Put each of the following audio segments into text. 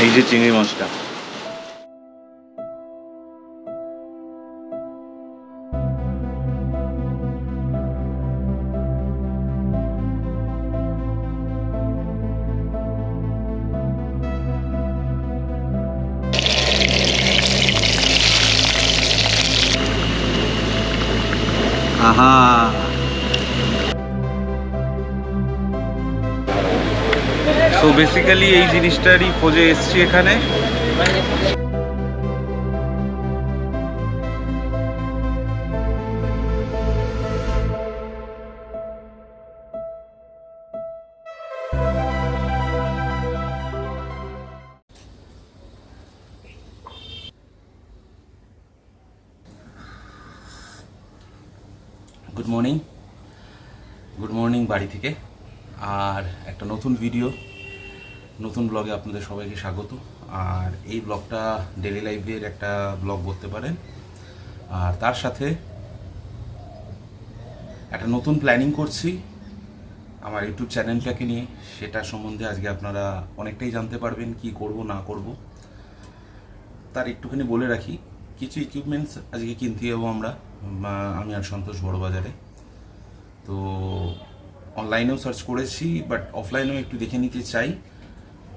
এই যে চিংড়ি মাছটা আহা বেসিক্যালি এই জিনিসটারই খোঁজে এসছি এখানে। গুড মর্নিং গুড মর্নিং বাড়ি থেকে। আর একটা নতুন ভিডিও নতুন ব্লগে আপনাদের সবাইকে স্বাগত। আর এই ব্লগটা ডেলি লাইফের একটা ব্লগ বলতে পারেন। আর তার সাথে একটা নতুন প্ল্যানিং করছি আমার ইউটিউব চ্যানেলটাকে নিয়ে। সেটা সম্বন্ধে আজকে আপনারা অনেকটাই জানতে পারবেন কি করব, না করব। তার একটুখানি বলে রাখি, কিছু ইকুইপমেন্টস আজকে কিনতে যাব আমরা আমি আর সন্তোষ বড়বাজারে। তো অনলাইনেও সার্চ করেছি বাট অফলাইনেও একটু দেখে নিতে চাই।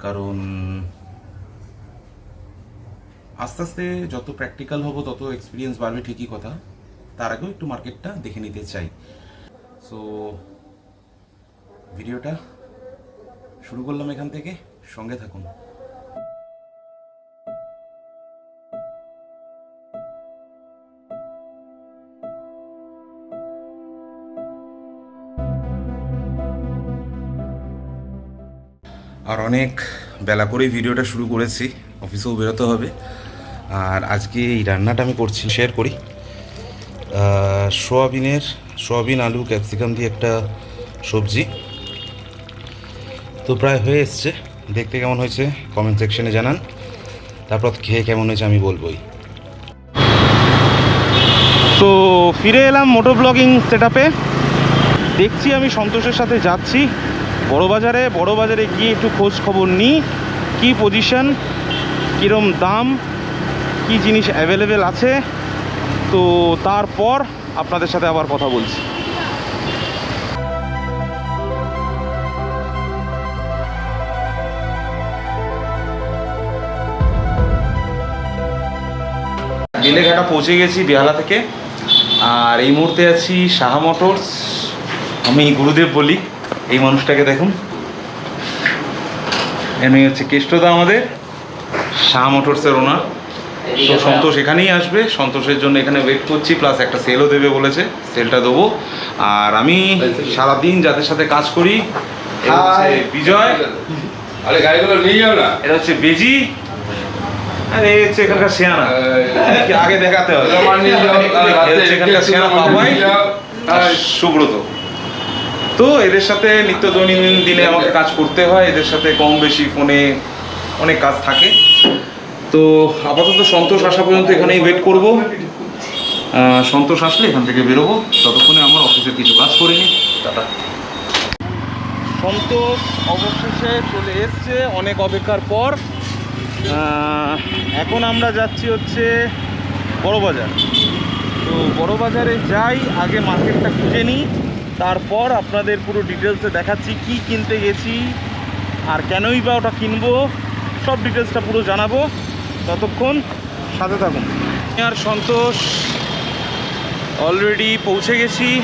কারণ আস্তে আস্তে যত প্র্যাকটিক্যাল হব, তত এক্সপিরিয়েন্স বাড়বে ঠিকই কথা। তার আগেও একটু মার্কেটটা দেখে নিতে চাই। সো ভিডিওটা শুরু করলাম এখান থেকে। সঙ্গে থাকুন। অনেক বেলা করেই ভিডিওটা শুরু করেছি, অফিসেও বেরোতে হবে। আর আজকে এই রান্নাটা আমি করছি শেয়ার করি। সোয়াবিনের, সোয়াবিন, আলু ক্যাপসিকাম দিয়ে একটা সবজি। তো প্রায় হয়ে এসছে। দেখতে কেমন হয়েছে কমেন্ট সেকশনে জানান। তারপর খেয়ে কেমন হয়েছে আমি বলবোই। তো ফিরে এলাম মোটো ব্লগিং সেট দেখছি আমি সন্তোষের সাথে যাচ্ছি। বড় বাজারে বড় বাজারে গিয়ে একটু খোঁজ খবর নিই, কী পজিশন কীরম দাম, কি জিনিস অ্যাভেলেবেল আছে। তো তারপর আপনাদের সাথে আবার কথা বলছি। বেলেঘাটা পৌঁছে গেছি বেহালা থেকে। আর এই মুহূর্তে আছি সাহা মোটরস। আমি গুরুদেব বলি। এই মানুষটাকে দেখুন। এনে হচ্ছে কেষ্টদা আমাদের। শাহ মোটরসের ওনার। তো সন্তোষ এখানেই আসবে। সন্তোষের জন্য এখানে ওয়েট করছি প্লাস একটা সেলও দেবে বলেছে। সেলটা দেবো। আর আমি সারাদিন যাদের সাথে কাজ করি বিজয়। আরে গাড়িগুলো নিয়ে যাও না। এটা হচ্ছে বেজি। আর এই হচ্ছে এখানকার শেয়ানা আগে দেখাতে হবে। এখানকার সুব্রত। তো এদের সাথে নিত্য দৈনন্দিন দিনে আমাকে কাজ করতে হয়, এদের সাথে কম বেশি ফোনে অনেক কাজ থাকে। তো আপাতত সন্তোষ আসা পর্যন্ত এখানেই ওয়েট করব। সন্তোষ আসলে এখান থেকে বেরোবো। ততক্ষণে আমার অফিসের কিছু কাজ করে নিই। টাটা। সন্তোষ অবশেষে চলে এসছে অনেক অপেক্ষার পর। এখন আমরা যাচ্ছি হচ্ছে বড়বাজার। তো বড়বাজারে যাই, আগে মার্কেটটা খুঁজে নিই। তারপর আপনাদের পুরো ডিটেলসে দেখাচ্ছি কি কিনতে গেছি আর কেনই বা ওটা কিনবো, সব ডিটেলসটা পুরো জানাব। ততক্ষণ সাথে থাকুন। আর সন্তোষ অলরেডি পৌঁছে গেছি।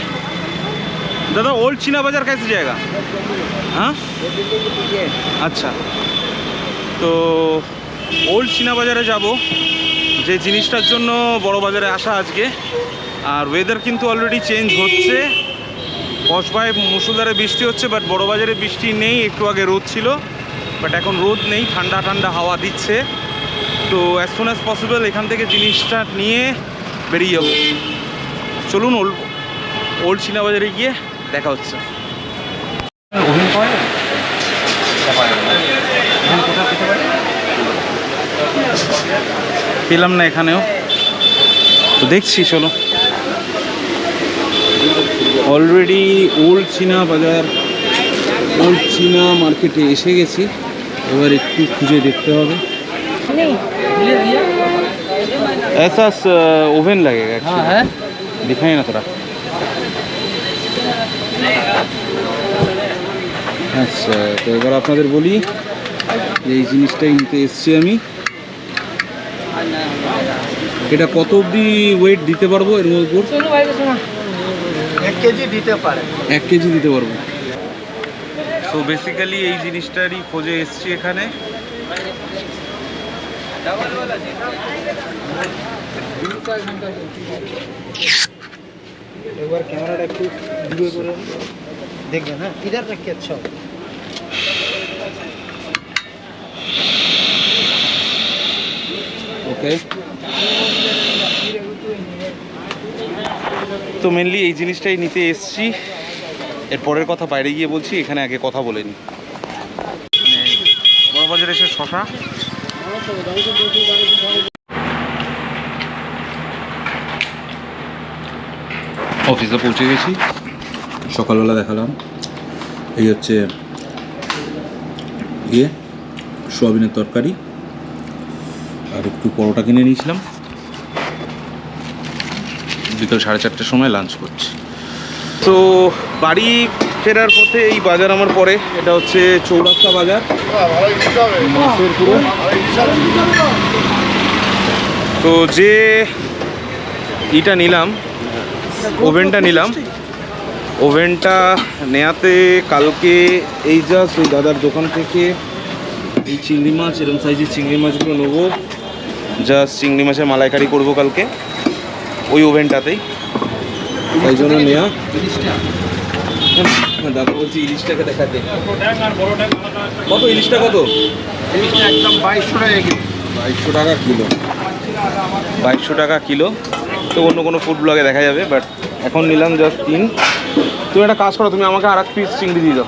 দাদা ওল্ড চীনা বাজার कैसी জায়গা? হ্যাঁ? আচ্ছা। তো ওল্ড চীনা বাজারে যাব। যে জিনিসটার জন্য বড় বাজারে আসা আজকে। আর ওয়েদার কিন্তু অলরেডি চেঞ্জ হচ্ছে। কসবায় মুসুলধারে বৃষ্টি হচ্ছে বাট বড় বাজারে বৃষ্টি নেই, একটু আগে রোদ ছিল বাট এখন রোদ নেই, ঠান্ডা ঠান্ডা হাওয়া দিচ্ছে। তো অ্যাজ সুন অ্যাজ পসিবল এখান থেকে জিনিসটা নিয়ে বেরিয়ে যাব। চলুন ওল্ড ওল্ড বাজারে গিয়ে দেখা হচ্ছে। পেলাম না এখানেও। তো দেখছি, চলো। অলরেডি ওল্ড চীনা বাজার ওল্ড চীনা মার্কেটে এসে গেছি এবার একটু খুঁজে দেখতে হবে नहीं ले दिया ऐसा ओवन लगेगा हाँ है दिखाई না তোরা আচ্ছা তো এবার আপনাদের বলি যে এই জিনিসটাই নিতে এসছি আমি এটা কত অবধি ওয়েট দিতে পারবো এর উপর কেজি দিতে পারে। এক কেজি দিতে পারব। সো বেসিক্যালি এই জিনিসটারই খোঁজে এসছি এখানে। একবার ক্যামেরাটা একটু দূরে করে দেখবেন হ্যাঁ? ইধার রাখি আচ্ছা ওকে তো মেনলি এই জিনিসটাই নিতে এসছি। এর পরের কথা বাইরে গিয়ে বলছি এখানে আগে কথা বলে নি। বড়বাজার এসে শশা। অফিসে পৌঁছে গেছি। সকালবেলা দেখালাম। এই হচ্ছে ইয়ে সোয়াবিনের তরকারি। আর একটু পরোটা কিনে নিয়েছিলাম। বিকেল সাড়ে চারটের সময় লাঞ্চ করছি। তো বাড়ি ফেরার পথে এই বাজার আমার পরে, এটা হচ্ছে চৌরাস্তা বাজার। মাছের তো যে ইটা নিলাম, ওভেনটা নিলাম, ওভেনটা নেয়াতে কালকে এই জাস্ট ওই দাদার দোকান থেকে এই চিংড়ি মাছ এরকম সাইজের চিংড়ি মাছগুলো নেব। জাস্ট চিংড়ি মাছের মালাইকারি করব কালকে। ওই ওভেনটাতেই। তাই জন্য নেওয়া হ্যাঁ, দাদা বলছি ইলিশটাকে দেখাতে। কত ইলিশটা কত একদম বাইশশো টাকা কেজি বাইশশো টাকা কিলো। বাইশশো টাকা কিলো। তো অন্য কোনো ফুড ব্লগে দেখা যাবে বাট এখন নিলাম জাস্ট তিন। তুমি একটা কাজ করো তুমি আমাকে আর এক পিস চিংড়ি দিয়ে দাও।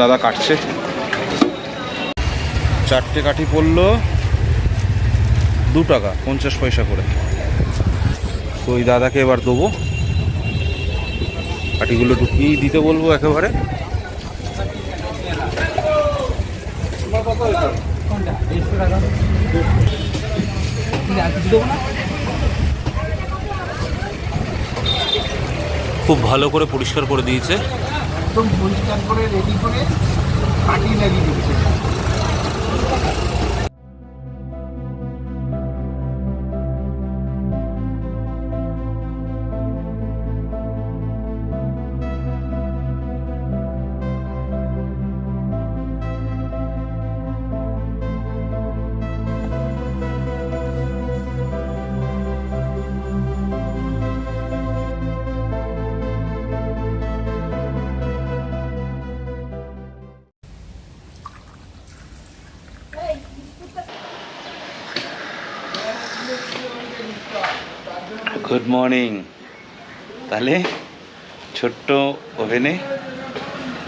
দাদা কাটছে। চারটে কাঠি পড়ল। দু টাকা, পঞ্চাশ পয়সা করে। তো ওই দাদাকে এবার দেবো। কাঠিগুলো ঢুকিয়েই দিতে বলব একেবারে? খুব ভালো করে পরিষ্কার করে দিয়েছে। একদম পরিষ্কার করে রেডি করে কাটি লাগিয়ে দিচ্ছে। গুড মর্নিং তাহলে ছোট্ট ওভেনে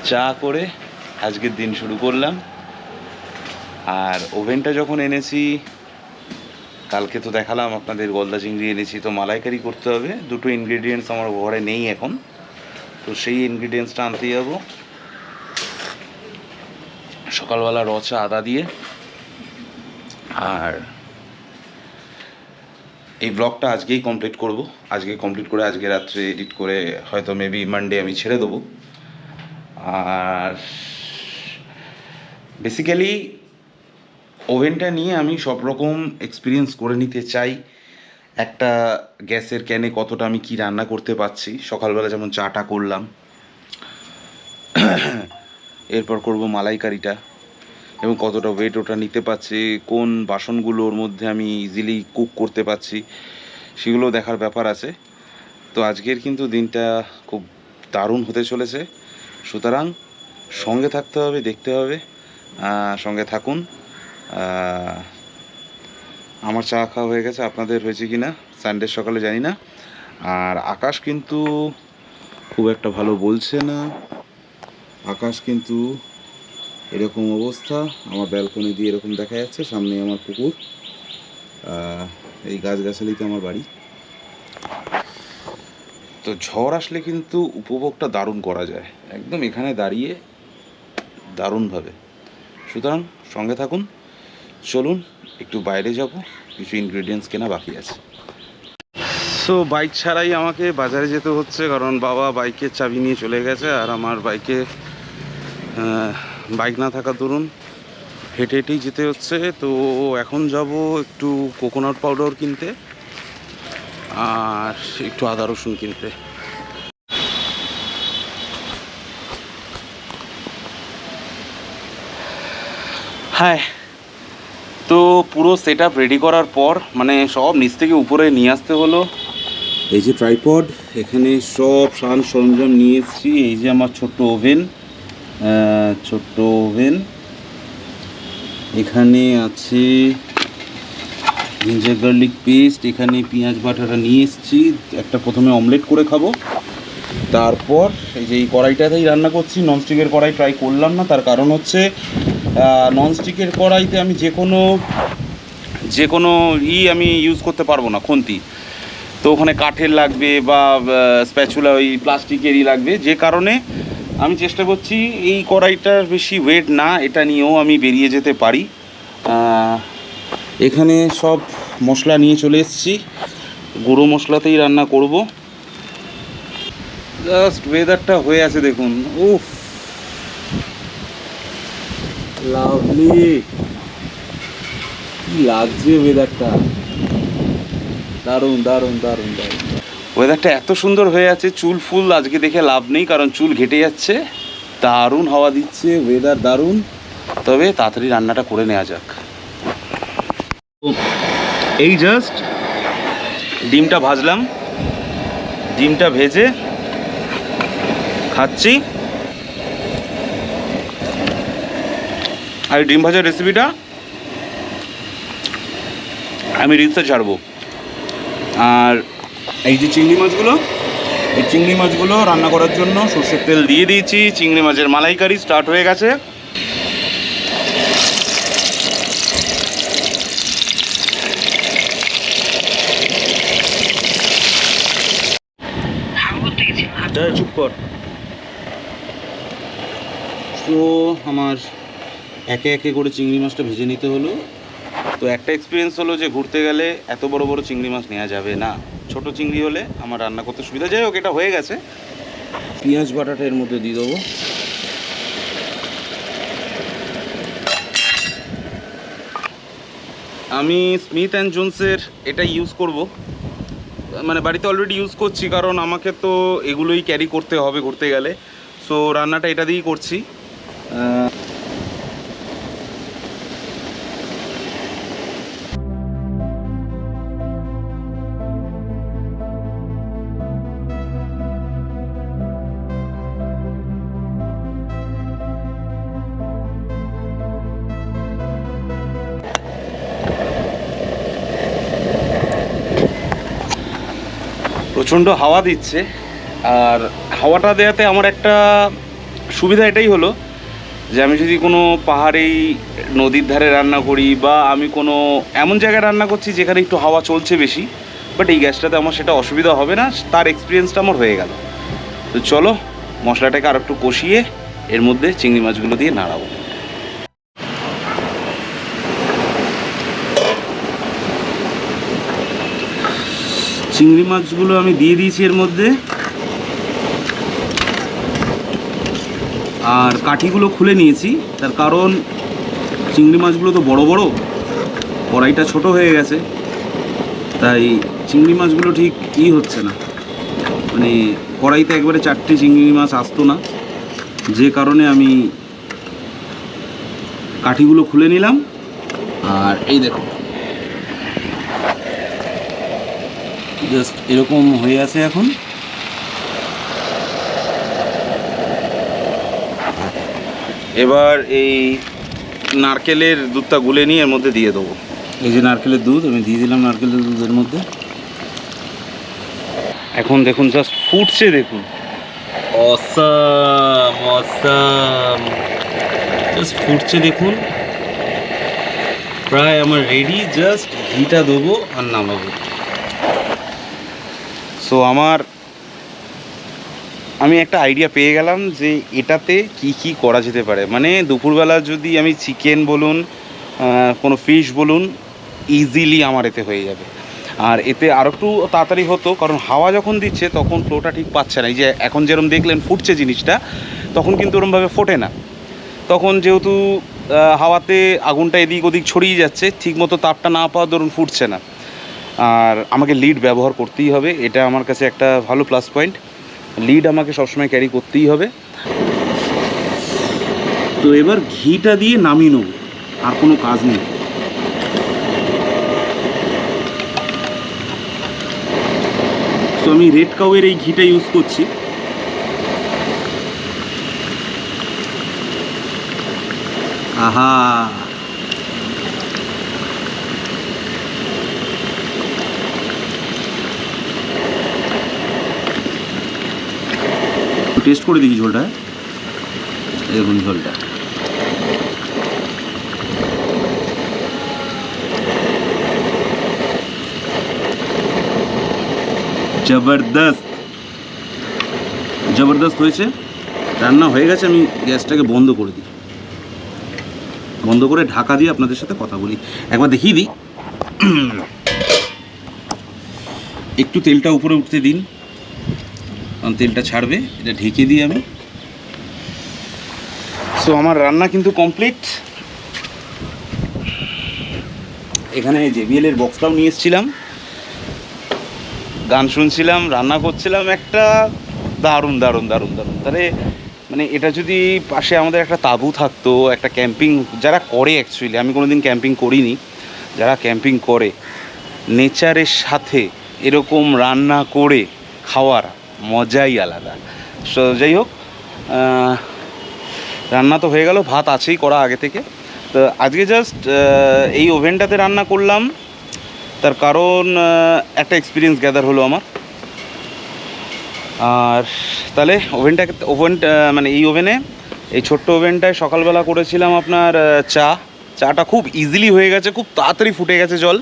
চা করে আজকের দিন শুরু করলাম। আর ওভেনটা যখন এনেছি, কালকে তো দেখালাম আপনাদের গলদা চিংড়ি এনেছি, তো মালাইকারি করতে হবে। দুটো ইনগ্রেডিয়েন্টস আমার ঘরে নেই এখন। তো সেই ইনগ্রিডিয়েন্টসটা আনতে যাব। সকালবেলা রচা আদা দিয়ে। আর এই ব্লগটা আজকেই কমপ্লিট করব। আজকে কমপ্লিট করে আজকে রাত্রে এডিট করে হয়তো মেবি মানডে আমি ছেড়ে দেবো। আর বেসিক্যালি ওভেনটা নিয়ে আমি সব রকম এক্সপিরিয়েন্স করে নিতে চাই। একটা গ্যাসের ক্যানে কতটা আমি কি রান্না করতে পারছি। সকালবেলা যেমন চাটা করলাম। এরপর করব মালাইকারিটা। এবং কতটা ওয়েট ওটা নিতে পারছে, কোন বাসনগুলোর মধ্যে আমি ইজিলি কুক করতে পারছি, সেগুলো দেখার ব্যাপার আছে। তো আজকের কিন্তু দিনটা খুব দারুণ হতে চলেছে। সুতরাং সঙ্গে থাকতে হবে, দেখতে হবে সঙ্গে থাকুন। আমার চা খাওয়া হয়ে গেছে, আপনাদের হয়েছে কি না সানডে সকালে জানি না। আর আকাশ কিন্তু খুব একটা ভালো বলছে না। আকাশ কিন্তু এরকম অবস্থা, আমার ব্যালকনি দিয়ে এরকম দেখা যাচ্ছে সামনে আমার পুকুর এই গাছগাছালিতে আমার বাড়ি। তো ঝড় আসলে কিন্তু উপভোগটা দারুণ করা যায়। একদম এখানে দাঁড়িয়ে দারুণভাবে। সুতরাং সঙ্গে থাকুন, চলুন, একটু বাইরে যাব, কিছু ইনগ্রেডিয়েন্টস কেনা বাকি আছে। সো বাইক ছাড়াই আমাকে বাজারে যেতে হচ্ছে, কারণ বাবা বাইকের চাবি নিয়ে চলে গেছে, আর আমার বাইকে বাইক না থাকা দরুন হেঁটে হেঁটেই যেতে হচ্ছে। তো এখন যাব একটু কোকোনাট পাউডার কিনতে আর একটু আদা রসুন কিনতে। হ্যাঁ তো পুরো সেট আপ রেডি করার পর মানে সব নিচ থেকে উপরে নিয়ে আসতে হলো। এই যে ট্রাইপড এখানে সব সান সরঞ্জাম নিয়ে এসেছি। এই যে আমার ছোট্ট ওভেন ছোট্ট ওভেন। এখানে আছে জিঞ্জার গার্লিক পেস্ট এখানে পেঁয়াজ বাটাটা নিয়ে এসেছি। একটা প্রথমে অমলেট করে খাব। তারপর এই যে এই কড়াইটাতেই রান্না করছি ননস্টিকের কড়াই ট্রাই করলাম না। তার কারণ হচ্ছে ননস্টিকের কড়াইতে আমি যে কোনো যে কোনো ই আমি ইউজ করতে পারব না, খুন্তি। তো ওখানে কাঠের লাগবে বা স্প্যাচুলা ওই প্লাস্টিকেরই লাগবে। যে কারণে আমি চেষ্টা করছি এই কড়াইটার বেশি ওয়েট না, এটা নিয়েও আমি বেরিয়ে যেতে পারি। এখানে সব মশলা নিয়ে চলে এসেছি। গুঁড়ো মশলাতেই রান্না করব। জাস্ট ওয়েদারটা হয়ে আছে দেখুন। উফ। লাভলি কি লাগছে ওয়েদারটা দারুণ দারুণ দারুণ দারুণ। ওয়েদারটা এত সুন্দর হয়ে আছে, চুল ফুল আজকে দেখে লাভ নেই, কারণ চুল ঘেটে যাচ্ছে। দারুণ হাওয়া দিচ্ছে ওয়েদার দারুণ। তবে তাড়াতাড়ি রান্নাটা করে নেওয়া যাক। এই জাস্ট ডিমটা ভাজলাম। ডিমটা ভেজে খাচ্ছি। আর ডিম ভাজার রেসিপিটা আমি রিলসে ছাড়বো। আর এই যে চিংড়ি মাছগুলো, এই চিংড়ি মাছগুলো রান্না করার জন্য সর্ষের তেল দিয়ে দিয়েছি। চিংড়ি মাছের মালাইকারি স্টার্ট হয়ে গেছে। চুপ কর। তো আমার একে একে করে চিংড়ি মাছটা ভেজে নিতে হলো। তো একটা এক্সপিরিয়েন্স হলো যে ঘুরতে গেলে এত বড় বড় চিংড়ি মাছ নেওয়া যাবে না। ছোট চিংড়ি হলে আমার রান্না করতে সুবিধা। যাই হোক, এটা হয়ে গেছে। পেঁয়াজ বাটাটা এর মধ্যে দিয়ে দেবো। আমি স্মিথ অ্যান্ড জোনসের এটা ইউজ করব। মানে বাড়িতে অলরেডি ইউজ করছি, কারণ আমাকে তো এগুলোই ক্যারি করতে হবে ঘুরতে গেলে। সো রান্নাটা এটা দিয়েই করছি। প্রচণ্ড হাওয়া দিচ্ছে। আর হাওয়াটা দেওয়াতে আমার একটা সুবিধা এটাই হলো যে আমি যদি কোনো পাহাড়েই নদীর ধারে রান্না করি বা আমি কোনো এমন জায়গায় রান্না করছি যেখানে একটু হাওয়া চলছে বেশি বাট এই গ্যাসটাতে আমার সেটা অসুবিধা হবে না, তার এক্সপিরিয়েন্সটা আমার হয়ে গেল। তো চলো মশলাটাকে আর একটু কষিয়ে এর মধ্যে চিংড়ি মাছগুলো দিয়ে নাড়াবো। চিংড়ি মাছগুলো আমি দিয়ে দিয়েছি এর মধ্যে। আর কাঠিগুলো খুলে নিয়েছি, তার কারণ চিংড়ি মাছগুলো তো বড় বড়, কড়াইটা ছোট হয়ে গেছে, তাই চিংড়ি মাছগুলো ঠিক ই হচ্ছে না। মানে কড়াইতে একবারে চারটে চিংড়ি মাছ আসতো না, যে কারণে আমি কাঠিগুলো খুলে নিলাম। আর এই দেখো জাস্ট এরকম হয়ে আছে এখন। এবার এই নারকেলের দুধটা গুলে নিয়ে এর মধ্যে দিয়ে দেবো। এই যে নারকেলের দুধ আমি দিয়ে দিলাম নারকেলের দুধের মধ্যে। এখন দেখুন জাস্ট ফুটছে দেখুন। Awesome awesome. জাস্ট ফুটছে দেখুন। প্রায় আমার রেডি জাস্ট ঘিটা দেবো আর নামাবো। সো আমার, আমি একটা আইডিয়া পেয়ে গেলাম যে এটাতে কি কি করা যেতে পারে। মানে দুপুরবেলা যদি আমি চিকেন বলুন কোনো ফিশ বলুন ইজিলি আমার এতে হয়ে যাবে। আর এতে আরও একটু তাড়াতাড়ি হতো, কারণ হাওয়া যখন দিচ্ছে তখন ফ্লোটা ঠিক পাচ্ছে না। এই যে এখন যেরকম দেখলেন ফুটছে জিনিসটা, তখন কিন্তু ওরমভাবে ফোটে না। তখন যেহেতু হাওয়াতে আগুনটা এদিক ওদিক ছড়িয়ে যাচ্ছে, ঠিকমতো তাপটা না পাওয়া ধরুন ফুটছে না। আর আমাকে লিড ব্যবহার করতেই হবে, এটা আমার কাছে একটা ভালো প্লাস পয়েন্ট লিড আমাকে সবসময় ক্যারি করতেই হবে। তো এবার ঘিটা দিয়ে নামিয়ে নেব, আর কোনো কাজ নেই। তো আমি রেড কাউয়ের এই ঘিটা ইউজ করছি। আহা! টেস্ট করে দেখি ঝোলটা। দেখুন ঝোলটা। জবরদস্ত। জবরদস্ত হয়েছে। রান্না হয়ে গেছে, আমি গ্যাসটাকে বন্ধ করে দিই। বন্ধ করে ঢাকা দিয়ে আপনাদের সাথে কথা বলি। একবার দেখিয়ে দিই। একটু তেলটা উপরে উঠতে দিন। কারণ তেলটা ছাড়বে, এটা ঢেকে দিই আমি। সো আমার রান্না কিন্তু কমপ্লিট এখানে জেবিএল এর বক্সটাও নিয়ে এসেছিলাম। গান শুনছিলাম, রান্না করছিলাম একটা। দারুণ দারুণ দারুণ দারুণ। তাহলে মানে এটা যদি পাশে আমাদের একটা তাঁবু থাকতো, একটা ক্যাম্পিং, যারা করে অ্যাকচুয়ালি আমি কোনোদিন ক্যাম্পিং করিনি, যারা ক্যাম্পিং করে, নেচারের সাথে এরকম রান্না করে খাওয়ার মজাই আলাদা। সো যাই হোক রান্না তো হয়ে গেল, ভাত আছেই করা আগে থেকে। তো আজকে জাস্ট এই ওভেনটাতে রান্না করলাম। তার কারণ একটা এক্সপিরিয়েন্স গ্যাদার হলো আমার। আর তাহলে ওভেনটাকে, ওভেন মানে এই ওভেনে, এই ছোট্ট ওভেনটায় সকালবেলা করেছিলাম আপনার চা। চাটা খুব ইজিলি হয়ে গেছে, খুব তাড়াতাড়ি ফুটে গেছে জল।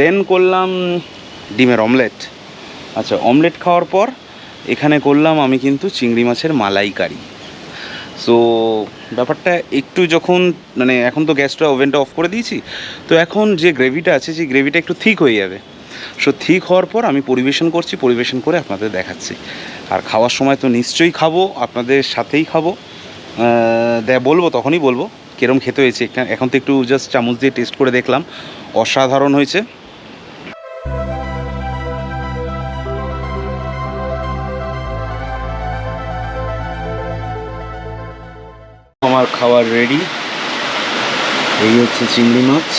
দেন করলাম ডিমের অমলেট আচ্ছা অমলেট খাওয়ার পর এখানে করলাম আমি কিন্তু চিংড়ি মাছের মালাইকারি। সো ব্যাপারটা একটু যখন মানে এখন তো গ্যাসটা ওভেনটা অফ করে দিয়েছি, তো এখন যে গ্রেভিটা আছে, সেই গ্রেভিটা একটু ঠিক হয়ে যাবে। সো ঠিক হওয়ার পর আমি পরিবেশন করছি, পরিবেশন করে আপনাদের দেখাচ্ছি। আর খাওয়ার সময় তো নিশ্চয়ই খাব, আপনাদের সাথেই খাব। বলব, তখনই বলব, কিরম খেতে হয়েছে। এখা- এখন তো একটু জাস্ট চামচ দিয়ে টেস্ট করে দেখলাম। অসাধারণ হয়েছে। খাবার রেডি এই হচ্ছে চিংড়ি মাছ।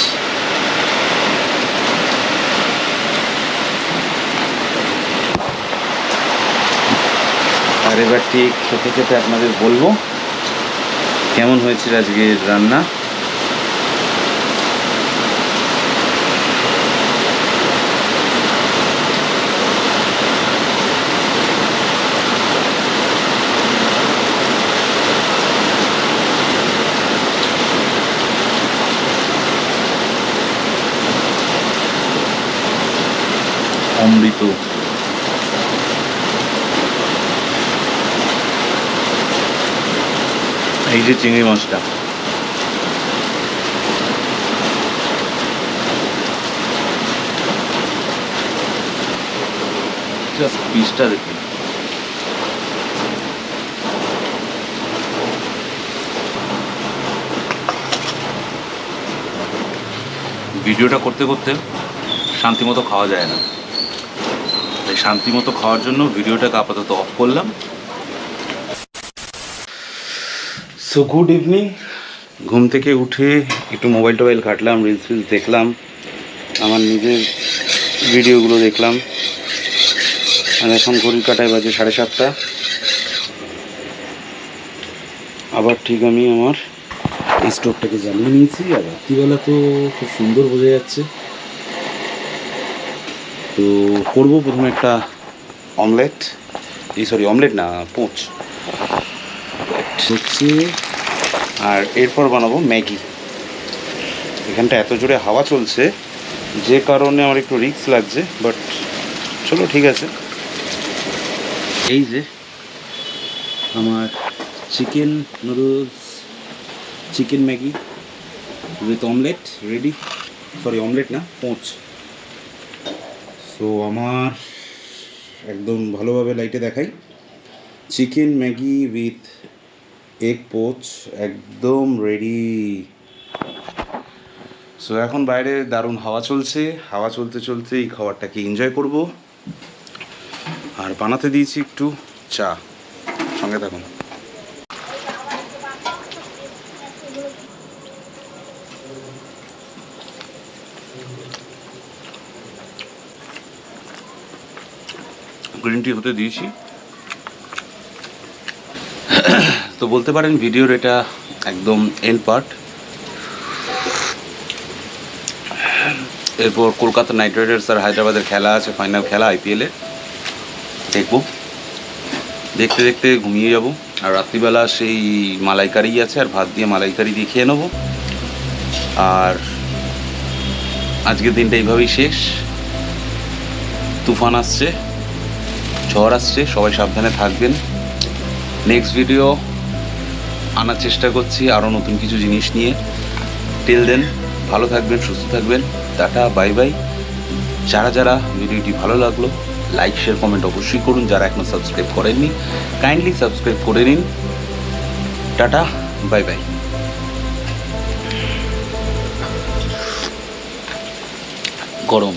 আর এবার ঠিক খেতে খেতে আপনাদের বলব, কেমন হয়েছিল আজকের রান্না? যে চিংড়ি মাছটা। পিসটা ভিডিওটা করতে করতে শান্তিমতো খাওয়া যায় না। তাই শান্তিমতো খাওয়ার জন্য ভিডিওটাকে আপাতত অফ করলাম। সো গুড ইভিনিং ঘুম থেকে উঠে একটু মোবাইল টোবাইল ঘাটলাম রিলস ফিলস দেখলাম, আমার নিজের ভিডিওগুলো দেখলাম। আর এখন ঘড়ির কাটায় বাজে সাড়ে সাতটা। আবার ঠিক আমি আমার এই স্টোভটাকে জ্বালিয়ে নিয়েছি, আর রাত্রিবেলা তো খুব সুন্দর বোঝা যাচ্ছে। তো করব প্রথমে একটা অমলেট এই সরি অমলেট না, পোঁচ। হচ্ছে আর এরপর বানাবো ম্যাগি। এখানটা এত জোরে হাওয়া চলছে, যে কারণে আমার একটু রিস্ক লাগছে, বাট চলো, ঠিক আছে। এই যে আমার chicken noodles, chicken Maggi with omelette ready sorry omelette না, পোঁচ। সো আমার একদম ভালোভাবে লাইটে দেখাই। Chicken Maggi with egg poach একদম রেডি সো এখন বাইরে দারুণ হাওয়া চলছে। হাওয়া চলতে চলতে এই খাবারটাকে এনজয় করব। আর বানাতে দিয়েছি একটু চা। সঙ্গে থাকুন। গ্রিন টি হতে দিয়েছি। তো বলতে পারেন ভিডিওর এটা একদম এন্ড পার্ট এরপর কলকাতা নাইট রাইডার্স আর হায়দ্রাবাদের খেলা আছে ফাইনাল খেলা আইপিএলে দেখব। দেখতে দেখতে ঘুমিয়ে যাব। আর রাত্রিবেলা সেই মালাইকারি আছে, আর ভাত দিয়ে মালাইকারি দিয়ে খেয়ে নেব। আর আজকের দিনটা এইভাবেই শেষ। তুফান আসছে, ঝড় আসছে, সবাই সাবধানে থাকবেন। নেক্সট ভিডিও আনার চেষ্টা করছি আরও নতুন কিছু জিনিস নিয়ে। টিল দেন ভালো থাকবেন, সুস্থ থাকবেন। টাটা বাই বাই যারা যারা ভিডিওটি ভালো লাগল লাইক শেয়ার কমেন্ট অবশ্যই করুন। যারা এখনও সাবস্ক্রাইব করেননি কাইন্ডলি সাবস্ক্রাইব করে নিন। টাটা বাই বাই গরম।